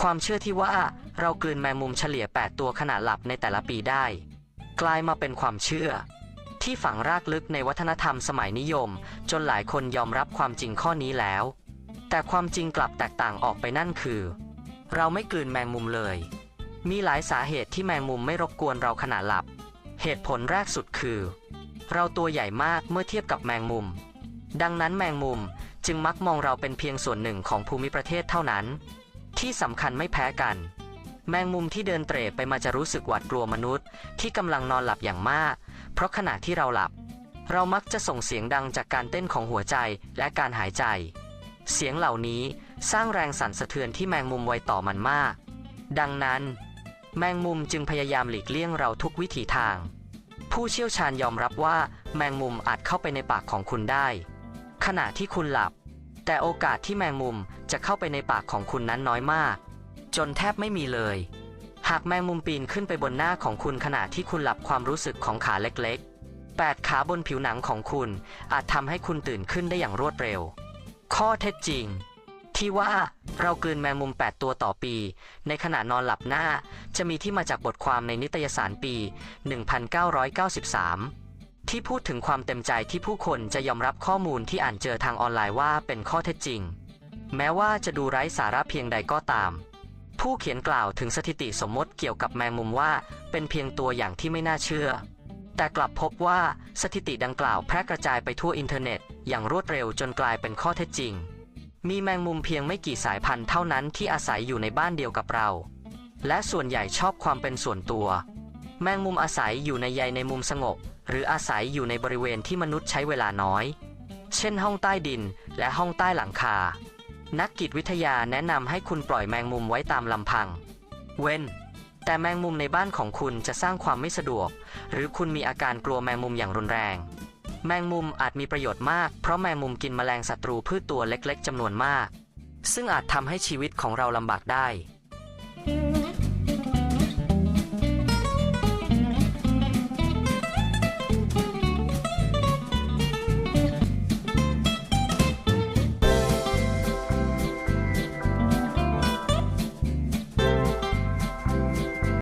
ความเชื่อที่ว่าเรากลืนแมงมุมเฉลี่ย 8 ตัวขณะหลับในแต่ละปีได้ กลายมาเป็นความเชื่อ ที่ฝังรากลึกในวัฒนธรรมสมัยนิยม จนหลายคนยอมรับความจริงข้อนี้แล้ว แต่ความจริงกลับแตกต่างออกไปนั่นคือ เราไม่กลืนแมงมุมเลย มีหลายสาเหตุที่แมงมุมไม่รบกวนเราขณะหลับ เหตุผลแรกสุดคือ เราตัวใหญ่มากเมื่อเทียบกับแมงมุม ดังนั้นแมงมุมจึงมักมองเราเป็นเพียงส่วนหนึ่งของภูมิประเทศเท่านั้น ที่สำคัญไม่แพ้กัน แมงมุมที่เดินเตร่ไปมาจะรู้สึกหวาดกลัวมนุษย์ ที่กำลังนอนหลับอย่างมาก เพราะขณะที่เราหลับ เรามักจะส่งเสียงดังจากการเต้นของหัวใจและการหายใจ เสียงเหล่านี้สร้างแรงสั่นสะเทือนที่แมงมุมไวต่อมันมาก ดังนั้น แมงมุมจึงพยายามหลีกเลี่ยงเราทุกวิถีทาง ผู้เชี่ยวชาญยอมรับว่า แมงมุมอาจเข้าไปในปากของคุณได้ ขณะที่คุณหลับ แต่โอกาสที่แมงมุมจะเข้าไปในปากของคุณนั้นน้อยมาก จนแทบไม่มีเลย หากแมงมุมปีนขึ้นไปบนหน้าของคุณขณะที่คุณหลับความรู้สึกของขาเล็กๆแปดขาบนผิวหนังของคุณอาจทำให้คุณตื่นขึ้นได้อย่างรวดเร็ว ข้อเท็จจริง ที่ว่าเรากลืนแมงมุม 8 ตัวต่อปี ในขณะนอนหลับหน้าจะมีที่มาจากบทความในนิตยสารปี 1993 ที่พูดถึงความเต็มใจที่ผู้คนจะยอมรับข้อมูลที่อ่านเจอทางออนไลน์ว่าเป็นข้อเท็จจริง แม้ว่าจะดูไร้สาระเพียงใดก็ตาม ผู้เขียนกล่าวถึงสถิติสมมติเกี่ยวกับแมงมุมว่าเป็นเพียงตัวอย่างที่ไม่น่าเชื่อ แต่กลับพบว่าสถิติดังกล่าวแพร่กระจายไปทั่วอินเทอร์เน็ต อย่างรวดเร็วจนกลายเป็นข้อเท็จจริง มีแมงมุมเพียงไม่กี่สายพันธุ์เท่านั้นที่อาศัยอยู่ในบ้านเดียวกับเรา และส่วนใหญ่ชอบความเป็นส่วนตัว แมงมุมอาศัยอยู่ในใยในมุมสงบ หรืออาศัยอยู่ในบริเวณที่มนุษย์ใช้เวลาน้อย เช่นห้องใต้ดินและห้องใต้หลังคา นักกิจวิทยาแนะนำให้คุณปล่อยแมงมุมไว้ตามลำพัง เว้น แต่แมงมุมในบ้านของคุณจะสร้างความไม่สะดวก หรือคุณมีอาการกลัวแมงมุมอย่างรุนแรง แมงมุมอาจมีประโยชน์มาก เพราะแมงมุมกินแมลงศัตรูพืชตัวเล็กๆจำนวนมาก ซึ่งอาจทำให้ชีวิตของเราลำบากได้